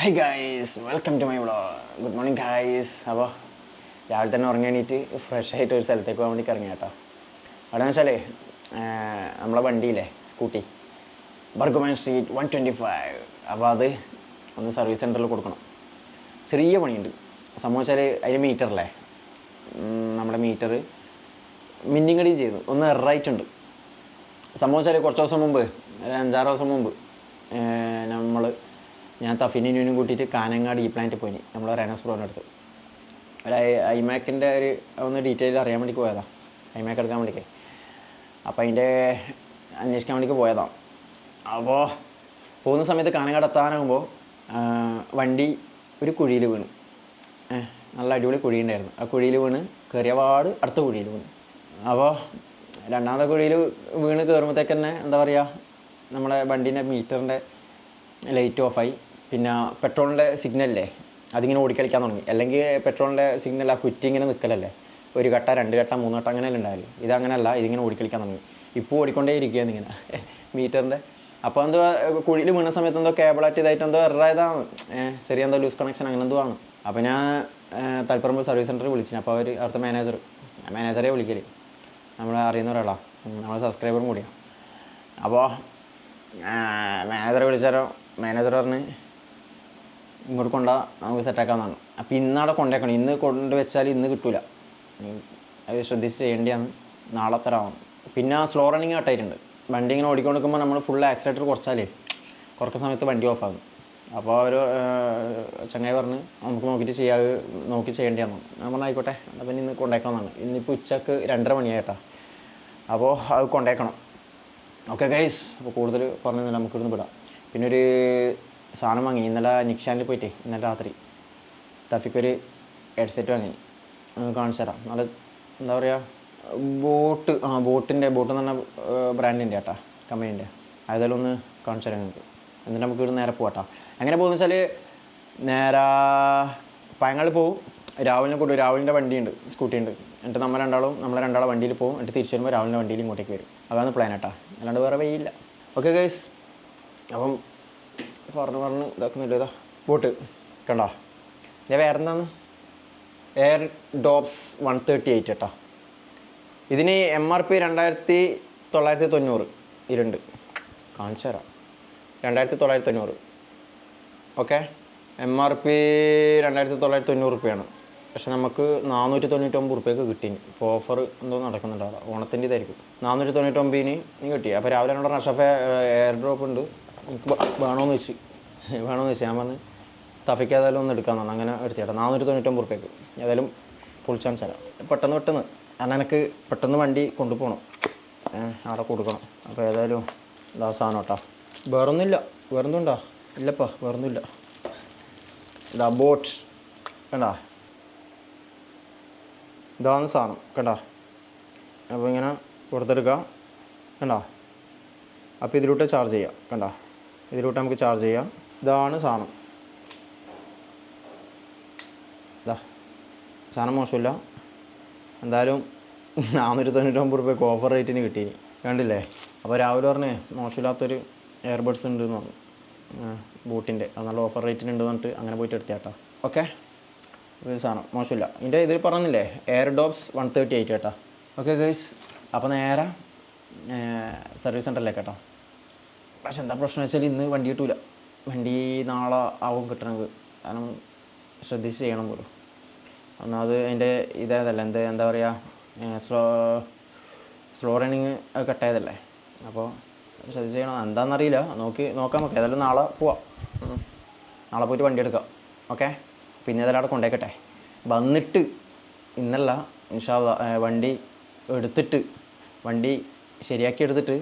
Hi guys welcome to my vlog good morning guys അപ്പോൾ രാവിലെ തന്നെ ഉറങ്ങി എണീറ്റ് ഫ്രഷ് ആയിട്ട് ഒരു സ്ഥലത്തേക്ക് പോകാൻ വേണ്ടി ഇറങ്ങി കേട്ടോ അവിടെ എന്ന് വെച്ചാലേ നമ്മളെ വണ്ടിയില്ലേ Scooty Burgman Street one twenty five അപ്പോൾ അത് ഒന്ന് സർവീസ് സെന്ററിൽ കൊടുക്കണം. ചെറിയ പണിയുണ്ട്. സംഭവം വെച്ചാൽ അതിന് മീറ്ററല്ലേ നമ്മുടെ മീറ്റർ മിന്നിങ്ങടിയും ചെയ്തു. ഒന്ന് എറായിട്ടുണ്ട് സംഭവം വെച്ചാൽ കുറച്ച് ദിവസം മുമ്പ് ഒരു അഞ്ചാറ് ദിവസം മുമ്പ് നമ്മൾ ഞാൻ തഫീനിനും കൂട്ടിയിട്ട് കാനങ്ങാട് ഈ പ്ലാന്റ് പോയി നമ്മൾ റെനസ് പ്രോന്റെ അടുത്ത് ഒരു ഐമാക്കിന്റെ ഒരു ഒന്ന് ഡീറ്റെയിൽ അറിയാൻ വേണ്ടി പോയതാണ് ഐമാക്ക് എടുക്കാൻ വേണ്ടി അപ്പോൾ അതിന്റെ അന്വേഷിക്കാൻ വേണ്ടിക്ക് പോയതാണ് അപ്പോൾ പോകുന്ന സമയത്ത് കാനങ്ങാട് എത്താനാകുമ്പോൾ വണ്ടി ഒരു കുഴിയിൽ വീണ്. നല്ല അടിപൊളി കുഴി ഉണ്ടായിരുന്നു. ആ കുഴിയിൽ വീണ് കയറിയപാട് അടുത്ത കുഴിയിൽ വീണ്. അപ്പോൾ രണ്ടാമത്തെ കുഴിയിൽ വീണ് കയറുമ്പോഴത്തേക്ക് തന്നെ എന്താ പറയുക നമ്മളെ വണ്ടീന്റെ മീറ്ററിന്റെ ലൈറ്റ് ഓഫായി പിന്നെ പെട്രോളിന്റെ സിഗ്നലില്ലേ? അതിങ്ങനെ ഓടിക്കളിക്കാൻ തുടങ്ങി. അല്ലെങ്കിൽ പെട്രോളിന്റെ സിഗ്നൽ ആ കുറ്റി ഇങ്ങനെ നിൽക്കലല്ലേ? ഒരു ഘട്ട രണ്ട് ഘട്ട മൂന്ന് ഘട്ടം അങ്ങനെയല്ലേ ഉണ്ടാവില്ല ഇതങ്ങനെയല്ല ഇതിങ്ങനെ ഓടിക്കളിക്കാൻ തുടങ്ങി. ഇപ്പോൾ ഓടിക്കൊണ്ടേ ഇരിക്കുകയാണ് ഇങ്ങനെ. മീറ്ററിന്റെ. അപ്പോൾ എന്തോ കുഴിയിൽ വീണ സമയത്ത് എന്തോ കേബിളായിട്ട് ഇതായിട്ട് എന്തോ എറായതാണ് ചെറിയ എന്തോ ലൂസ് കണക്ഷൻ അങ്ങനെ എന്തോ ആണ്. അപ്പോൾ ഞാൻ തലപ്പറമ്പ് സർവീസ് സെന്ററിൽ വിളിച്ചിന് അപ്പോൾ അവർ അവിടുത്തെ മാനേജർ മാനേജറെ വിളിക്കൽ. നമ്മൾ അറിയുന്ന ഒരാളാണ് നമ്മളെ സബ്സ്ക്രൈബറും കൂടിയാണ് അപ്പോൾ മാനേജറെ വിളിച്ചാലോ മാനേജർ പറഞ്ഞ് ഇങ്ങോട്ട് കൊണ്ടാ നമുക്ക് സെറ്റാക്കാമെന്നാണ് അപ്പോൾ ഇന്നവിടെ കൊണ്ടേക്കണം. ഇന്ന് കൊണ്ട് വെച്ചാൽ ഇന്ന് കിട്ടൂല. ഉം, അത് ശ്രദ്ധിച്ച് ചെയ്യേണ്ടിയാണ്. നാളെ തരാമെന്ന് പിന്നെ സ്ലോ റണ്ണിങ് കട്ടായിട്ടുണ്ട് വണ്ടി ഇങ്ങനെ ഓടിക്കൊണ്ടിരിക്കുമ്പോൾ നമ്മൾ ഫുൾ ആക്സിലേറ്റർ കുറച്ചാലേ കുറക്കുന്ന സമയത്ത് വണ്ടി ഓഫാകും അപ്പോൾ അവർ ചങ്ങായി പറഞ്ഞ് നമുക്ക് നോക്കിയിട്ട് ചെയ്യാ നോക്കി ചെയ്യേണ്ടിയാന്ന് ഞാൻ പറഞ്ഞു ആയിക്കോട്ടെ. പിന്നെ ഇന്ന് കൊണ്ടേക്കണമെന്നാണ് ഇന്നിപ്പോൾ ഉച്ചയ്ക്ക് രണ്ടര മണിയായിട്ടാ. അപ്പോൾ അത് കൊണ്ടേക്കണം. ഓക്കെ ഗൈസ് അപ്പോൾ കൂടുതൽ പറഞ്ഞു നമുക്കിടുന്ന് വിടാം. പിന്നെ ഒരു സാധനം വാങ്ങി. ഇന്നലെ നിക്ഷാനിൽ പോയിട്ടേ ഇന്നലെ രാത്രി. തഫിക്കൊരു ഹെഡ്സെറ്റ് വാങ്ങി. കാണിച്ചു തരാം. നല്ല എന്താ പറയുക ബോട്ട് ആ ബോട്ടിന്റെ ബോട്ട് എന്ന് പറഞ്ഞ ബ്രാൻഡിന്റെ ആട്ടാ കമ്പനീന്റെ ഏതായാലും ഒന്ന് കാണിച്ചു തരാം നിങ്ങൾക്ക്. എന്നിട്ട് നമുക്ക് ഇവിടെ നേരെ പോകട്ടോ എങ്ങനെ പോകുന്ന വെച്ചാൽ നേരെ പയങ്ങളിൽ പോവും. രാവിലെ കൂട്ടും രാവിലിന്റെ വണ്ടിയുണ്ട് സ്കൂട്ടി ഉണ്ട് എന്നിട്ട് നമ്മൾ രണ്ടാളും നമ്മൾ രണ്ടാളെ വണ്ടിയിൽ പോകും എന്നിട്ട് തിരിച്ചു വരുമ്പോൾ രാവിലെ വണ്ടിയിൽ ഇങ്ങോട്ടേക്ക് വരും. അതാണ് പ്ലാൻ കേട്ടോ അല്ലാണ്ട് വേറെ വഴിയില്ല. ഓക്കെ ഗൈസ് അപ്പം പറഞ്ഞു പറഞ്ഞ് ഇതാക്കുന്നില്ല ഇതാ. ബോട്ട് കണ്ടോ? ഞാൻ വേറെ എന്താണ് എയർ ഡോപ്സ് വൺ തേർട്ടി എയ്റ്റ് കേട്ടോ ഇതിന് എം ആർ പി രണ്ടായിരത്തി തൊള്ളായിരത്തി തൊണ്ണൂറ് ഇരുണ്ട് കാണിച്ചു തരാം. രണ്ടായിരത്തി തൊള്ളായിരത്തി തൊണ്ണൂറ് ഓക്കെ? എം ആർ പി രണ്ടായിരത്തി തൊള്ളായിരത്തി തൊണ്ണൂറ് റുപ്യാണ്. പക്ഷെ നമുക്ക് നാനൂറ്റി തൊണ്ണൂറ്റൊമ്പത് റുപ്യക്ക് കിട്ടി. ഇപ്പോൾ ഓഫർ എന്തോ നടക്കുന്നുണ്ട്. ഓണത്തിന്റെ ഇതായിരിക്കും നാനൂറ്റി തൊണ്ണൂറ്റൊമ്പതിന് കിട്ടി. അപ്പോൾ രാവിലെ നമ്മുടെ നഷഫ എയർ ഡ്രോപ്പ് ഉണ്ട്. എനിക്ക് വേണമെന്ന് വെച്ച് വേണമെന്ന് വെച്ച് ഞാൻ വന്ന് തഫയ്ക്ക് ഏതായാലും ഒന്ന് എടുക്കാൻ തന്നെ അങ്ങനെ എടുത്തേട്ടാ. നാനൂറ്റി തൊണ്ണൂറ്റൊമ്പത് റുപ്യക്ക് ഏതായാലും ഫുൾ ചാൻസ് തരാം പെട്ടെന്ന് പെട്ടെന്ന്. കാരണം എനിക്ക് പെട്ടെന്ന് വണ്ടി കൊണ്ടുപോകണം. അവിടെ കൊടുക്കണം. അപ്പോൾ ഏതായാലും ഇതാ സാധനം കേട്ടോ വേറൊന്നുമില്ല. വേറൊന്നുണ്ടോ ഇല്ലപ്പാ. വേറൊന്നുമില്ല. ഇതാ ബോട്ട് കണ്ടാ? ഇതാണ് സാധനം. കണ്ടാ? അപ്പോൾ ഇങ്ങനെ കൊടുത്തെടുക്കുക കണ്ടാ? അപ്പോൾ ഇതിലൂടെ ചാർജ് ചെയ്യാം. കണ്ടാ? ഇതിലൂടെ നമുക്ക് ചാർജ് ചെയ്യാം. ഇതാണ് സാധനം. ഇതാ സാധനം മോശമില്ല. എന്തായാലും നാനൂറ്റി തൊണ്ണൂറ്റൊമ്പത് റുപ്യക്ക് ഓഫർ റേറ്റിന് കിട്ടി കണ്ടില്ലേ? അപ്പോൾ രാവിലെ പറഞ്ഞേ മോശമില്ലാത്തൊരു എയർബഡ്സ് ഉണ്ട് എന്ന് പറഞ്ഞു. ബൂട്ടിന്റെ അത് നല്ല ഓഫർ റേറ്റിന് ഉണ്ട് പറഞ്ഞിട്ട് അങ്ങനെ പോയിട്ട് എടുത്തേട്ടാ ഓക്കെ ഒരു സാധനം മോശമില്ല. ഇതിന്റെ ഇതിൽ പറഞ്ഞില്ലേ എയർ ഡോപ്സ് വൺ തേർട്ടി എയ്റ്റ് കേട്ടോ. ഓക്കെ ഗൈസ് അപ്പോൾ നേരെ സർവീസ് സെന്ററിലേക്ക് കേട്ടോ പക്ഷെ എന്താ പ്രശ്നം വെച്ചാൽ ഇന്ന് വണ്ടി കിട്ടൂല. വണ്ടി നാളെ ആവും കിട്ടണമെങ്കിൽ കാരണം ശ്രദ്ധിച്ച് ചെയ്യണം പോലും. ഒന്നാമത് അതിന്റെ ഇതായതല്ല എന്ത് എന്താ പറയുക സ്ലോ സ്ലോ റണ്ണിങ് കട്ടായതല്ലേ. അപ്പോൾ ശ്രദ്ധിച്ച് ചെയ്യണം. എന്താണെന്നറിയില്ല നോക്കി നോക്കാം നമുക്ക്. ഏതായാലും നാളെ പോവാം. നാളെ പോയിട്ട് വണ്ടി എടുക്കാം. ഓക്കെ? പിന്നെ ഏതായാലും അവിടെ കൊണ്ടേക്കട്ടെ വന്നിട്ട് ഇന്നല്ല ഇൻഷാല്ല വണ്ടി എടുത്തിട്ട് വണ്ടി ശരിയാക്കി എടുത്തിട്ട്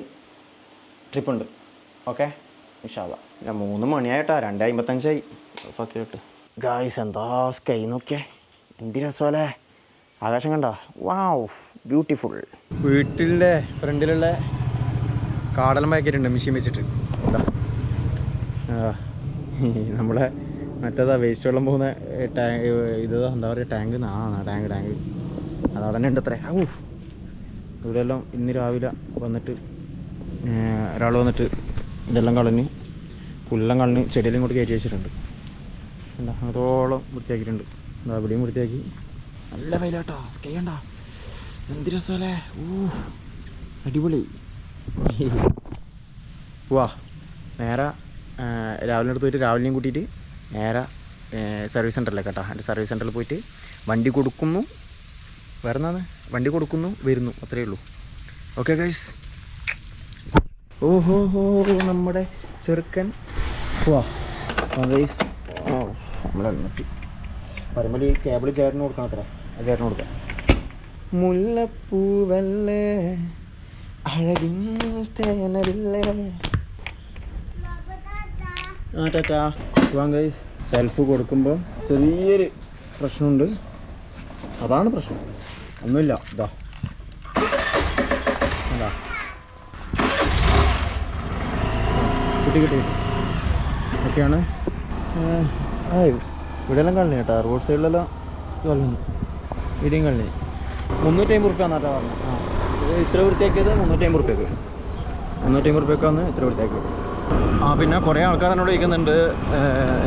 ട്രിപ്പുണ്ട്. ഓക്കെ. ഇൻഷാല്ല ഞാൻ മൂന്ന് മണിയായിട്ടാ. രണ്ട് അമ്പത്തഞ്ചായി. ഫക്കിട്ട് ഗായ്സ് എന്താ സ്കൈ നോക്കിയേ? എന്ത് രസമല്ലേ? ആകാശം കണ്ട? വാവ് ബ്യൂട്ടിഫുൾ വീട്ടിലെ ഫ്രണ്ടിലുള്ള കാടലം പാക്കറ്റുണ്ട് മെഷീൻ വെച്ചിട്ട്. നമ്മളെ മറ്റേതാ വേസ്റ്റ് വെള്ളം പോകുന്ന ടാങ്ക് ഇത് എന്താ പറയുക ടാങ്ക് ആ ടാങ്ക് ടാങ്ക്. അതവിടെ തന്നെ ഉണ്ട് അത്രേ ഔ. ഇവിടെയെല്ലാം ഇന്ന് രാവിലെ വന്നിട്ട് ഒരാൾ വന്നിട്ട് ഇതെല്ലാം കളഞ്ഞ് പുല്ലെല്ലാം കളഞ്ഞ് ചെടിയെല്ലാം ഇങ്ങോട്ട് കയറ്റി വെച്ചിട്ടുണ്ട്. എന്താ അതോളം വൃത്തിയാക്കിയിട്ടുണ്ട്. എന്താ അവിടെയും വൃത്തിയാക്കി. നല്ല വെയിലാട്ടോ. സ്കേണ്ട എന്ത് രസമല്ലേ? ഊ അടിപൊളി. വാ നേരെ രാവിലെ അടുത്ത് പോയിട്ട് രാവിലെയും കൂട്ടിയിട്ട് നേരെ സർവീസ് സെന്ററിലേക്ക് കേട്ടോ. എന്റെ സർവീസ് സെന്ററിൽ പോയിട്ട് വണ്ടി കൊടുക്കുന്നു. വേറെ എന്താണ് വണ്ടി കൊടുക്കുന്നു വരുന്നു. അത്രയേ ഉള്ളൂ. Okay guys. ഓഹോ ഹോ നമ്മുടെ ചെറുക്കൻ. വാ നമ്മളെ ഈ കേബിൾ ചേട്ടന് കൊടുക്കണം അത്ര. ചേട്ടന് കൊടുക്കാം. മുല്ലപ്പൂവല്ലേ അഴകിൻ തേനല്ലേ. ആ ടാറ്റാ. പോവാൻ ഗൈസ് സെൽഫ് കൊടുക്കുമ്പോൾ ചെറിയൊരു പ്രശ്നമുണ്ട്. അതാണ് പ്രശ്നം. ഒന്നുമില്ല. ഇതാ അതാ. കിട്ടി കിട്ടി. ഒക്കെയാണ്. ആ ഇവിടെയെല്ലാം കളഞ്ഞു കേട്ടോ. റോഡ് സൈഡിലെല്ലാം കളഞ്ഞു. ഇവിടെയും കളഞ്ഞു. മുന്നൂറ്റി അമ്പത് റുപ്യ എന്നാട്ടാ പറഞ്ഞത് ആ ഇത്ര വൃത്തിയാക്കിയത് മുന്നൂറ്റി അമ്പത് റുപ്യക്ക് മുന്നൂറ്റി അമ്പത് റുപ്യക്കാന്ന് ഇത്ര വൃത്തിയാക്കിയത്. ആ പിന്നെ കുറേ ആൾക്കാർ എന്നോട് ചോദിക്കുന്നുണ്ട്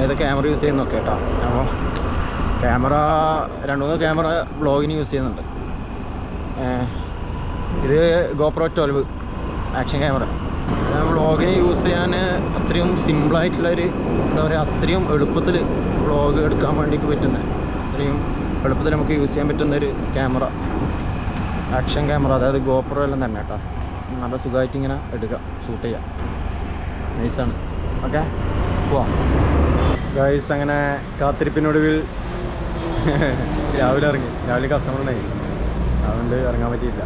ഏത് ക്യാമറ യൂസ് ചെയ്യുന്നൊക്കെ കേട്ടോ. അപ്പോൾ ക്യാമറ രണ്ട് മൂന്ന് ക്യാമറ വ്ളോഗിന് യൂസ് ചെയ്യുന്നുണ്ട്. ഇത് ഗോപ്രോ ട്വൽവ് ആക്ഷൻ ക്യാമറ. വ്ളോഗിന് യൂസ് ചെയ്യാൻ അത്രയും സിമ്പിളായിട്ടുള്ളൊരു എന്താ പറയുക അത്രയും എളുപ്പത്തിൽ വ്ളോഗ് എടുക്കാൻ വേണ്ടിയിട്ട് പറ്റുന്ന. അത്രയും എളുപ്പത്തിൽ നമുക്ക് യൂസ് ചെയ്യാൻ പറ്റുന്ന ഒരു ക്യാമറ ആക്ഷൻ ക്യാമറ അതായത് ഗോപ്രോ എല്ലാം തന്നെ കേട്ടോ. നല്ല സുഖമായിട്ട് ഇങ്ങനെ എടുക്കാം ഷൂട്ട് ചെയ്യാം. നൈസാണ് ഓക്കെ പോവാം. ഗൈസ് അങ്ങനെ കാത്തിരിപ്പിനൊടുവിൽ രാവിലെ ഇറങ്ങി. രാവിലെ കസ്റ്റമർ ഉണ്ടായി. അതുകൊണ്ട് ഇറങ്ങാൻ പറ്റിയില്ല.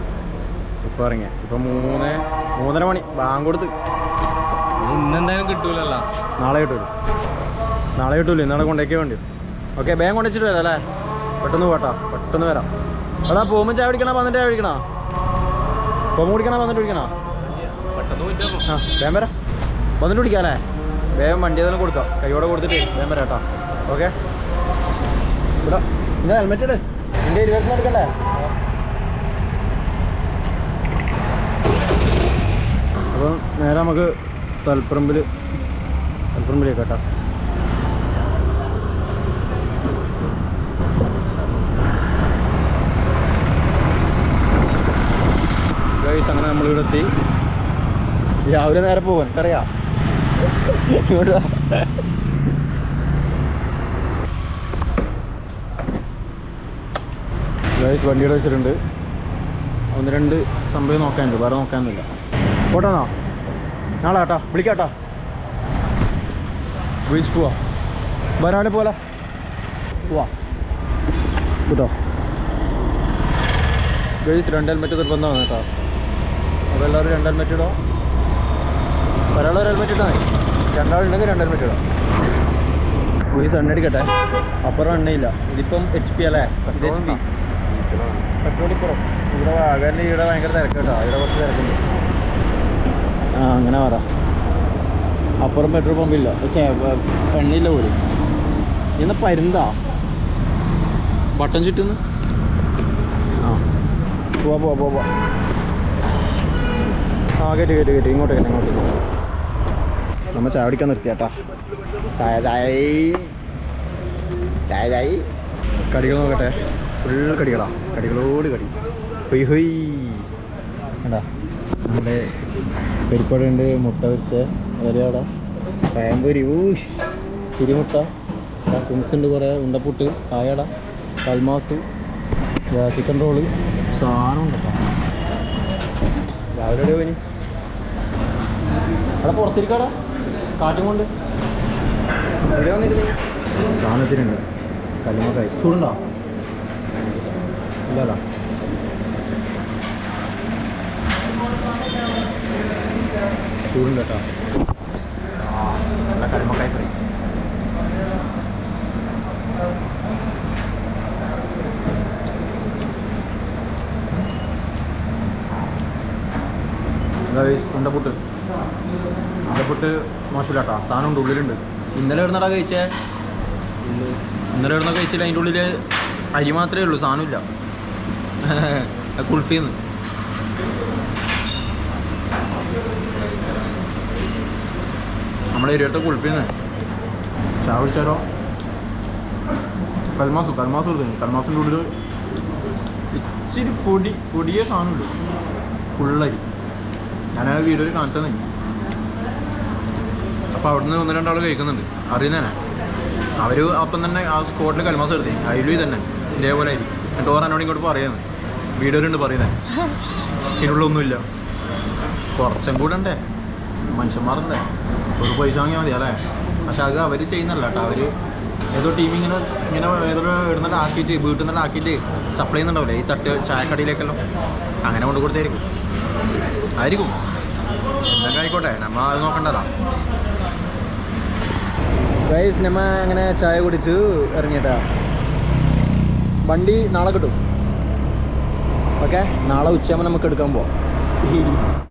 ഇപ്പോൾ ഇറങ്ങിയ. ഇപ്പം മൂന്ന് മൂന്നര മണി. ബാങ്ക് കൊടുത്ത്. ഇന്നെന്തായാലും കിട്ടൂലല്ലോ. നാളെ കിട്ടൂല. നാളെ കിട്ടൂല. ഇന്നാളെ കൊണ്ടേക്കേ വേണ്ടി. ഓക്കെ ബാങ്ക് കൊണ്ടുവച്ചിട്ട് വരാം അല്ലേ? പെട്ടെന്ന് പോട്ടാ പെട്ടെന്ന് വരാം. എടാ പോകുമ്പോൾ ചായ പിടിക്കണോ വന്നിട്ട് ചായ പിടിക്കണോ പോകുമ്പോൾ കുടിക്കണോ? വന്നിട്ട് പോയിട്ടോ ആ വേഗം വരാം. വന്നിട്ട് പിടിക്കാം അല്ലേ? വേഗം വണ്ടി ഏതെങ്കിലും കൊടുക്കാം. കൈയോടെ കൊടുത്തിട്ട് വേഗം വരാം കേട്ടോ. ഓക്കെ. ഇവിടെ ഇതാ ഹെൽമെറ്റ് ഇട്. എന്റെ ഇരുപത്തിന് അപ്പം നേരെ നമുക്ക് തലപ്പറമ്പിൽ തലപ്പറമ്പിലേക്ക് കേട്ടോ. അങ്ങനെ നമ്മളിവിടെ എത്തി. രാവിലെ നേരെ പോകാൻ എനിക്കറിയാം. വണ്ടിയുടെ വെച്ചിട്ടുണ്ട്. ഒന്ന് രണ്ട് സംഭവം നോക്കാനുണ്ട് വേറെ നോക്കാനൊന്നുമില്ല. പോട്ടോന്നോ നാളെ കേട്ടോ വിളിക്കാട്ടോ. വിളിച്ച് പോവാ. വരാണെ പോലെ. പോവാ. കേട്ടോ? ഗൈസ് രണ്ട് ഹെൽമെറ്റ് നിർബന്ധമാണ് കേട്ടോ. അപ്പോൾ എല്ലാവരും രണ്ട് ഹെൽമെറ്റ് ഇടോ? ഒരാൾ ഒരു ഹെൽമെറ്റ് ഇട്ടാൽ മതി. രണ്ടാളുണ്ടെങ്കിൽ രണ്ട് ഹെൽമെറ്റ് ഇടാം. പോയി എണ്ണടിക്കട്ടെ അപ്പുറം എണ്ണയില്ല. ഇതിപ്പം എച്ച് പി അല്ലേ? ഇത് എച്ച് പി പെട്രോൾ ഇപ്പുറം ഇവിടെ വാഗാനിൽ ഇവിടെ ഭയങ്കര തിരക്ക് കേട്ടോ. ഇവിടെ കുറച്ച് തിരക്കുണ്ട്. ആ അങ്ങനെ പറ. അപ്പുറം പെട്രോൾ പമ്പില്ല. പക്ഷേ എണ്ണയില്ല പോലും. ഇന്ന് പരുന്താ? ബട്ടൺ ചുറ്റുന്നു. ആ. പോവാ പോവാ പോവാ ആ കേട്ടു കേട്ടു കേട്ടു ഇങ്ങോട്ട് കേട്ട് ഇങ്ങോട്ട് നമ്മൾ നമ്മ ചായ കുടിക്കാൻ നിർത്തിയാട്ടാ. ചായ ചായ. ചായ ചായ. കടികൾ നോക്കട്ടെ. ഫുൾ കടികളാ. കടികളോട് കടി. ഹൊയ് ഹൊയ്. കണ്ടാ? നമ്മുടെ പരിപ്പടുണ്ട് മുട്ട വെച്ച് വേറെയാടാ പഴംപൊരി ഊഷ്. ചിരിമുട്ട. കുംസുണ്ട് കുറേ. ഉണ്ടപ്പുട്ട് കായട കൽമാസ് ചിക്കൻ റോൾ സാധനം ഉണ്ടോ രാവിലെ എവിടെ പോയിന് അവിടെ പുറത്തിരിക്കാടാ കാറ്റും കൊണ്ട്. ഇവിടെ വന്നിരുന്നു? സാധനത്തിനുണ്ട്. കല്ലുമക്കായി ചൂടുണ്ടോ? ഇല്ലല്ലോ. ചൂടുണ്ട്? കേട്ടോ നല്ല ഫ്രൈ ഉണ്ടപ്പുട്ട് ഉണ്ടപ്പുട്ട് മോശമില്ല കേട്ടോ സാധനം ഉണ്ട് ഉള്ളിലുണ്ട്. ഇന്നലെ എവിടുന്നടാ കഴിച്ചേ? ഇന്നലെ എവിടുന്നാ കഴിച്ചില്ല? അതിന്റെ ഉള്ളിൽ അരി മാത്രമേ ഉള്ളൂ സാധനമില്ല. കുൾഫിന്ന്. നമ്മുടെ ഏരിയത്തെ കുളിപ്പിന്ന് ചായ കുടിച്ചാലോ? കൽമാസ് കൽമാസ് കൊടുത്തു. കൽമാസിന്റെ ഉള്ളിൽ ഇച്ചിരി പൊടി പൊടിയ സാധനമുണ്ട് ഫുള്ളരി. ഞാനത് വീഡിയോയിൽ കാണിച്ചു തന്നെ അപ്പോൾ അവിടുന്ന് ഒന്ന് രണ്ടാൾ കഴിക്കുന്നുണ്ട്. അറിയുന്നതന്നെ. അവർ അപ്പം തന്നെ ആ സ്പോട്ടിൽ കൽമാസ് എടുത്തേ. അതിലും തന്നെ ഇതേപോലെ ആയിരിക്കും. എന്നിട്ട് ഓർ എന്നോട് ഇങ്ങോട്ട് പറയുന്നത് വീഡിയോയിലുണ്ട് പറയുന്നത് ഇതിനുള്ളൊന്നുമില്ല കുറച്ചും കൂടെ ഉണ്ടേ. മനുഷ്യന്മാരുണ്ടേ ഒരു പൈസ വാങ്ങിയാൽ മതി അല്ലേ? പക്ഷെ അത് അവർ ചെയ്യുന്നില്ല കേട്ടോ. അവർ ഏതോ ടീം ഇങ്ങനെ ഇങ്ങനെ ഏതോ ഇടുന്നിട്ട് ആക്കിയിട്ട് വീട്ടിൽ നിന്നിട്ട് ആക്കിയിട്ട് സപ്ലൈ ചെയ്യുന്നുണ്ടാവില്ലേ? ഈ തട്ട് ചായക്കടയിലേക്കെല്ലാം. അങ്ങനെ കൊണ്ട് കൊടുത്തായിരിക്കും. ആയിരിക്കും. എന്തൊക്കെ ആയിക്കോട്ടെ. നമ്മൾ അത് നോക്കണ്ടതാ. ഗൈസ് നമ്മ അങ്ങനെ ചായ കുടിച്ചു ഇറങ്ങിയിട്ടാ വണ്ടി നാളെ കിട്ടും. ഓക്കെ നാളെ ഉച്ചയാകുമ്പോൾ നമുക്ക് എടുക്കാൻ പോവാം.